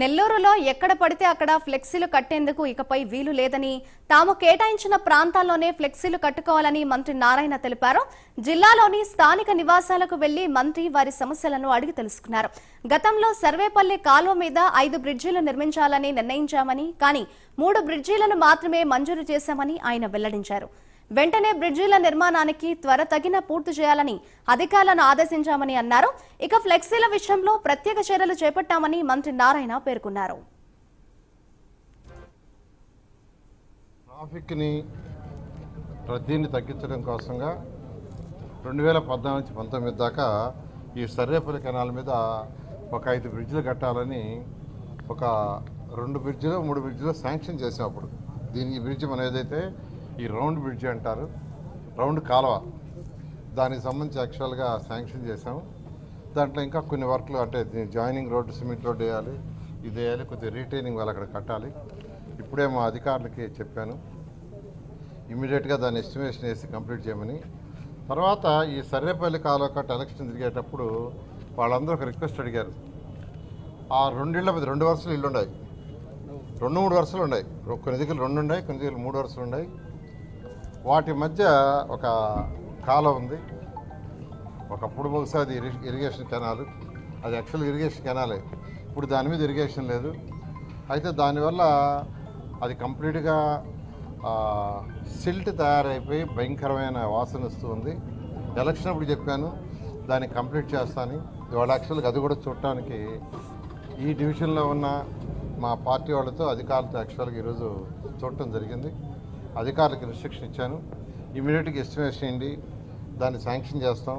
నెల్లూరులో ఎక్కడ పడితే అక్కడ ఫ్లెక్సీలు కట్టేందుకు ఇకపై వీలు లేదని తాము కేటాయించిన ప్రాంతాల్లోనే ఫ్లెక్సీలు కట్టుకోవాలని మంత్రి నారాయణ తెలిపారు. జిల్లాలోని స్థానిక నివాసాలకు వెళ్ళి మంత్రి వారి సమస్యలను అడిగి తెలుసుకున్నారు. గతంలో సర్వేపల్లి కాలువ మీద ఐదు బ్రిడ్జీలు నిర్మించాలని నిర్ణయించామని కానీ మూడు బ్రిడ్జీలను మాత్రమే మంజూరు చేశామని ఆయన వెల్లడించారు. వెంటనే బ్రిడ్జీల నిర్మాణానికి త్వర తగిన పూర్తి చేయాలని అధికారులను ఆదేశించామని అన్నారు. ఇక ఫ్లెక్సీల విషయంలో ప్రత్యేక చర్యలు చేపట్టామని మంత్రి నారాయణ పేర్కొన్నారు. ట్రాఫిక్ని రద్దీని తగ్గించడం కోసంగా రెండు వేల పద్నాలుగు నుంచి పంతొమ్మిది దాకా ఈ సర్రేపల్లి కెనాల్ మీద ఒక ఐదు బ్రిడ్జిలు కట్టాలని ఒక రెండు బ్రిడ్జిలో మూడు బ్రిడ్జిలో శాంక్షన్ చేసాం అప్పుడు దీని బ్రిడ్జ్ మనం ఏదైతే ఈ రౌండ్ బ్రిడ్జ్ అంటారు. రౌండ్ కాలువ. దానికి సంబంధించి యాక్చువల్గా శాంక్షన్ చేశాము దాంట్లో ఇంకా కొన్ని వర్క్లు అంటే జాయినింగ్ రోడ్డు సిమెంట్ రోడ్డు వేయాలి ఇది వేయాలి కొద్దిగా రీటైనింగ్ వాళ్ళు అక్కడ కట్టాలి. ఇప్పుడే మా అధికారులకి చెప్పాను. ఇమీడియట్గా దాన్ని ఎస్టిమేషన్ వేసి కంప్లీట్ చేయమని. తర్వాత ఈ సర్వేపల్లి కాలువ కట్ట ఎలక్షన్ తిరిగేటప్పుడు వాళ్ళందరూ ఒక రిక్వెస్ట్ అడిగారు. ఆ రెండిళ్ళ మీద రెండు వరుసలు ఇల్లు ఉన్నాయి రెండు మూడు వరుసలు ఉన్నాయి. కొన్ని దగ్గర రెండు ఉన్నాయి కొన్ని దగ్గర మూడు వరుసలు ఉన్నాయి. వాటి మధ్య ఒక కాలం ఉంది. ఒకప్పుడు బహుశా అది ఇరిగేషన్ కెనాల్ అది యాక్చువల్ ఇరిగేషన్ కెనాలే ఇప్పుడు దాని మీద ఇరిగేషన్ లేదు. అయితే దానివల్ల అది కంప్లీట్గా సిల్ట్ తయారైపోయి భయంకరమైన వాసన వస్తుంది ఉంది. ఎలక్షన్ అప్పుడు చెప్పాను. దాన్ని కంప్లీట్ చేస్తాను ఇవాళ యాక్చువల్గా అది కూడా చూడటానికి ఈ డివిజన్లో ఉన్న మా పార్టీ వాళ్ళతో అధికారులతో యాక్చువల్గా ఈరోజు చూడటం జరిగింది. అధికారులకు ఇన్స్ట్రక్షన్ ఇచ్చాను. ఇమీడియట్గా ఎస్టిమేట్ చేయండి దాన్ని శాంక్షన్ చేస్తాం.